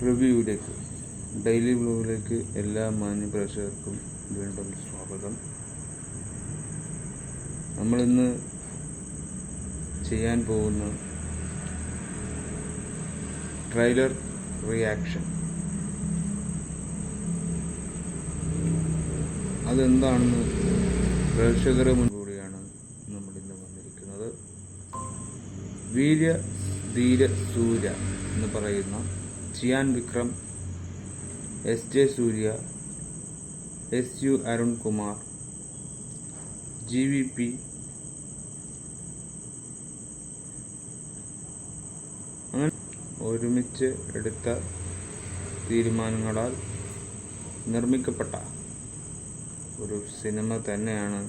വ്യൂവിലേക്ക് daily വ്യൂവിലേക്ക് എല്ലാ മാന്യ പ്രേക്ഷകർക്കും വീണ്ടും സ്വാഗതം. നമ്മളിന്ന് ചെയ്യാൻ പോകുന്ന ട്രെയിലർ റിയാക്ഷൻ അതെന്താണെന്ന് പ്രേക്ഷകരെ മുൻകൂടിയാണ് നമ്മളിന്ന് വന്നിരിക്കുന്നത്. വീര്യ ധീര സൂര്യ എന്ന് പറയുന്ന Chiyaan Vikram S J Suryah S U Arunkumar G V P അങ്ങനെ ഒരുമിച്ച് എടുത്ത തീരുമാനങ്ങളാൽ നിർമ്മിക്കപ്പെട്ട ഒരു സിനിമ തന്നെയാണ്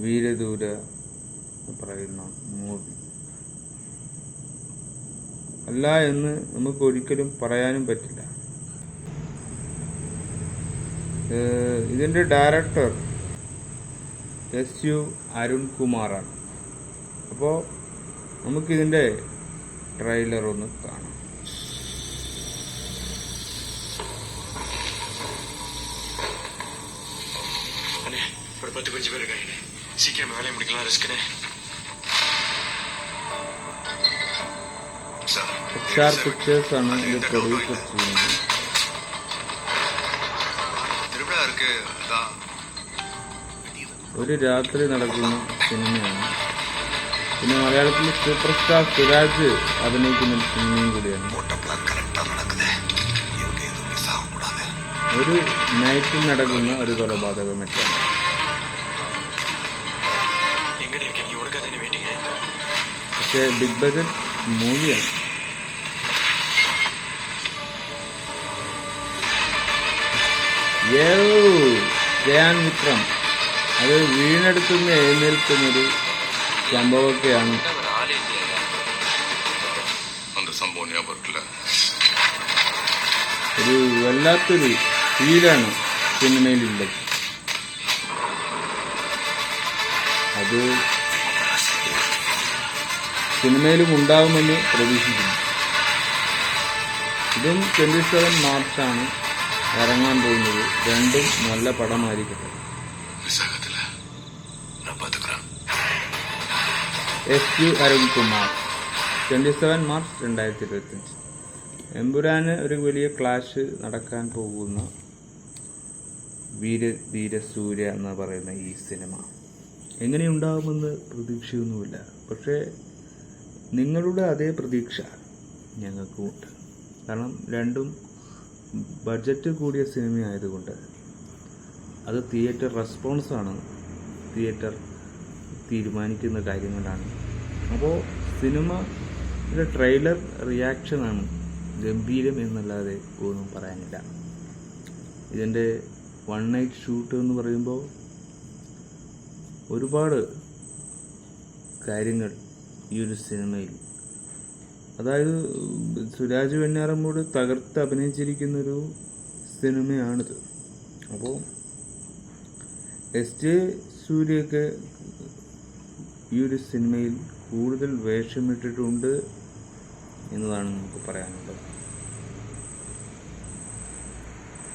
വീരദൂര പറയുന്ന മൂവി അല്ല എന്ന് നമുക്ക് ഒരിക്കലും പറയാനും പറ്റില്ല. ഇതിന്റെ ഡയറക്ടർ എസ് യു അരുൺകുമാറാണ്. അപ്പോൾ നമുക്കിതിന്റെ ട്രെയിലർ ഒന്ന് കാണാം. पति पंच पे लगाए सीखे में वाले मुड़कला തുഷാർ പിക്ചേഴ്സാണ് ഇത് പ്രൊഡ്യൂസർ ചെയ്യുന്നത്. ഒരു രാത്രി നടക്കുന്ന സിനിമയാണ്. പിന്നെ മലയാളത്തിലെ സൂപ്പർ സ്റ്റാർ സുരാജ് അഭിനയിക്കുന്ന ഒരു സിനിമയും കൂടിയാണ്. ഒരു നൈറ്റിൽ നടക്കുന്ന ഒരു കൊലപാതകം എത്താണ് പക്ഷേ ബിഗ് ബജറ്റ് മൂവിയാണ്. ജയാൻ മിത്രം. അത് വീണെടുക്കുന്ന എഴുന്നേൽക്കുന്നൊരു സംഭവമൊക്കെയാണ്. ഒരു വല്ലാത്തൊരു ഫീലാണ് സിനിമയിലുള്ളത്. അത് സിനിമയിലും ഉണ്ടാവുമെന്ന് പ്രതീക്ഷിക്കുന്നു. ഇതും ട്വന്റി സെവൻ മാർച്ചാണ്. ഇറങ്ങാൻ പോകുന്നത് രണ്ടും നല്ല പടമായിരിക്കട്ടെ. S U Arunkumar twenty seven March രണ്ടായിരത്തി ഇരുപത്തഞ്ച് എമ്പുരാന് ഒരു വലിയ ക്ലാഷ് നടക്കാൻ പോകുന്ന വീര വീരസൂര്യ എന്ന് പറയുന്ന ഈ സിനിമ. എങ്ങനെയുണ്ടാകുമെന്ന് പ്രതീക്ഷയൊന്നുമില്ല. പക്ഷേ നിങ്ങളുടെ അതേ പ്രതീക്ഷ ഞങ്ങൾക്കുമുണ്ട്. കാരണം രണ്ടും ബഡ്ജറ്റ് കൂടിയ സിനിമയായതുകൊണ്ട് അത് തിയേറ്റർ റെസ്പോൺസാണ് തിയേറ്റർ തീരുമാനിക്കുന്ന കാര്യങ്ങളാണ്. അപ്പോൾ സിനിമയുടെ ട്രെയിലർ റിയാക്ഷനാണ് ഗംഭീരം എന്നല്ലാതെ ഒന്നും പറയാനില്ല. ഇതിന്റെ വൺ നൈറ്റ് ഷൂട്ട് എന്ന് പറയുമ്പോൾ ഒരുപാട് കാര്യങ്ങൾ ഈ ഒരു സിനിമയിൽ അതായത് സുരാജ് വെണ്ണാറമ്മൂട് തകർത്ത് അഭിനയിച്ചിരിക്കുന്നൊരു സിനിമയാണിത്. അപ്പോൾ എസ് ജെ സൂര്യയൊക്കെ ഈ ഒരു സിനിമയിൽ കൂടുതൽ വേഷമിട്ടിട്ടുണ്ട് എന്നതാണ് നമുക്ക് പറയാനുള്ളത്.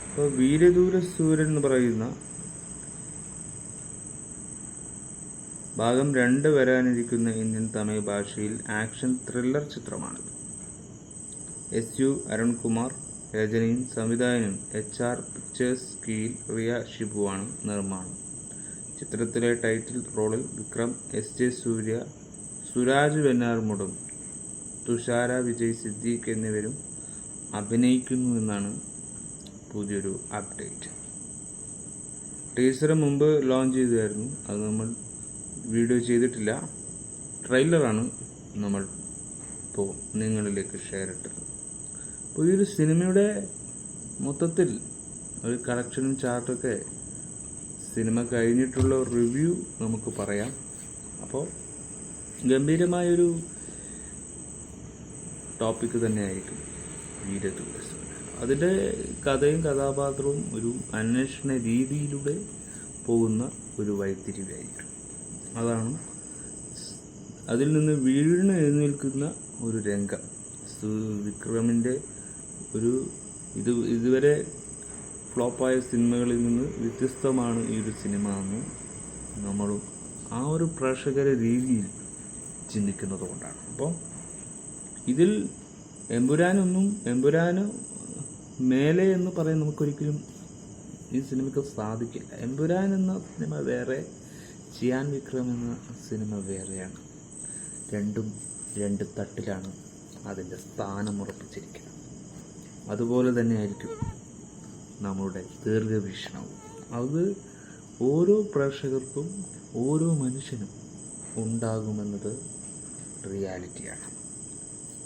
ഇപ്പോൾ വീരദൂര സൂര്യൻ എന്ന് പറയുന്ന ഭാഗം രണ്ട് വരാനിരിക്കുന്ന ഇന്ത്യൻ തമിഴ് ഭാഷയിൽ ആക്ഷൻ ത്രില്ലർ ചിത്രമാണിത്. എസ് യു അരുൺകുമാർ രചനയും സംവിധായകനും എച്ച് ആർ പിക്ചേഴ്സ് കീഴിൽ റിയ ഷിബുവാണ് നിർമ്മാണം. ചിത്രത്തിലെ ടൈറ്റിൽ റോളിൽ വിക്രം എസ് ജെ സൂര്യ സുരാജ് വെന്നാർമുടും തുഷാര വിജയ് സിദ്ദീഖ് എന്നിവരും അഭിനയിക്കുന്നു എന്നാണ് പുതിയൊരു അപ്ഡേറ്റ്. ടീസർ മുമ്പ് ലോഞ്ച് ചെയ്തായിരുന്നു. അത് നമ്മൾ വീഡിയോ ചെയ്തിട്ടില്ല. ട്രെയിലറാണ് നമ്മൾ ഇപ്പോൾ നിങ്ങളിലേക്ക് ഷെയർ ഇട്ടത്. അപ്പോൾ ഈ ഒരു സിനിമയുടെ മൊത്തത്തിൽ ഒരു കളക്ഷനും ചാർട്ടൊക്കെ സിനിമ കഴിഞ്ഞിട്ടുള്ള റിവ്യൂ നമുക്ക് പറയാം. അപ്പോൾ ഗംഭീരമായൊരു ടോപ്പിക്ക് തന്നെയായിരിക്കും വീരദൂരസ് അതിന്റെ കഥയും കഥാപാത്രവും ഒരു അന്വേഷണ രീതിയിലൂടെ പോകുന്ന ഒരു വഴിത്തിരിവായിരിക്കും. അതാണ് അതിൽ നിന്ന് വീണ് എഴുന്നേൽക്കുന്ന ഒരു രംഗം. വിക്രമിന്റെ ഒരു ഇത് ഇതുവരെ ഫ്ലോപ്പായ സിനിമകളിൽ നിന്ന് വ്യത്യസ്തമാണ് ഈ ഒരു സിനിമ എന്ന് നമ്മളും ആ ഒരു പ്രേക്ഷകര രീതിയിൽ ചിന്തിക്കുന്നത് കൊണ്ടാണ്. അപ്പം ഇതിൽ എമ്പുരാനൊന്നും എമ്പുരാന് മേലെ എന്ന് പറയാൻ നമുക്കൊരിക്കലും ഈ സിനിമയ്ക്ക് സാധിക്കില്ല. എമ്പുരാൻ എന്ന സിനിമ വേറെ ചിയാൻ വിക്രം എന്ന സിനിമ വേറെയാണ്. രണ്ടും രണ്ട് തട്ടിലാണ് അതിന്റെ സ്ഥാനം ഉറപ്പിച്ചിരിക്കുന്നത്. അതുപോലെ തന്നെയായിരിക്കും നമ്മുടെ ദീർഘവീക്ഷണവും. അത് ഓരോ പ്രേക്ഷകർക്കും ഓരോ മനുഷ്യനും ഉണ്ടാകുമെന്നത് റിയാലിറ്റിയാണ്.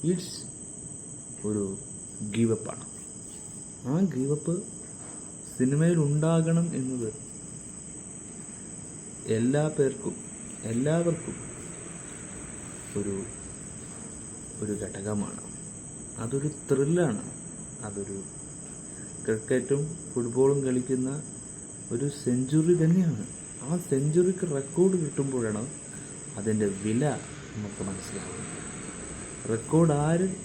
ഇറ്റ്സ് ഒരു ഗീവപ്പാണ്. ആ ഗീവപ്പ് സിനിമയിൽ ഉണ്ടാകണം എന്നത് എല്ലാ പേർക്കും എല്ലാവർക്കും ഒരു ഒരു ഘടകമാണ്. അതൊരു ത്രില്ലാണ്. അതൊരു ക്രിക്കറ്റും ഫുട്ബോളും കളിക്കുന്ന ഒരു സെഞ്ചുറി തന്നെയാണ്. ആ സെഞ്ചുറിക്ക് റെക്കോർഡ് കിട്ടുമ്പോഴാണ് അതിന്റെ വില നമുക്ക് മനസ്സിലാവുന്നത്. റെക്കോർഡ് ആര്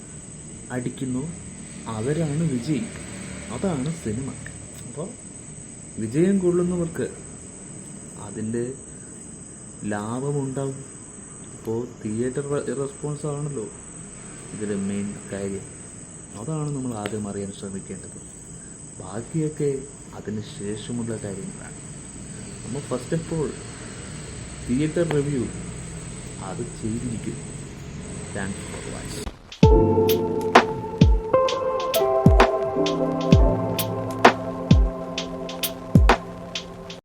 അടിക്കുന്നു? അവരാണ് വിജയി. അതാണ് സിനിമ. അപ്പോൾ വിജയം കൊള്ളുന്നവർക്ക് അതിന്റെ ലാഭമുണ്ടാവും. ഇപ്പോൾ തിയേറ്റർ റെസ്പോൺസ് ആണല്ലോ. ഇതിലെ മെയിൻ കാര്യം. അതാണ് നമ്മൾ ആദ്യം അറിയാൻ ശ്രമിക്കേണ്ടത്. ബാക്കിയൊക്കെ അതിന് ശേഷമുള്ള കാര്യങ്ങളാണ്. നമ്മൾ first of all theatre review അത് ചെയ്തിരിക്കും. Thanks for watching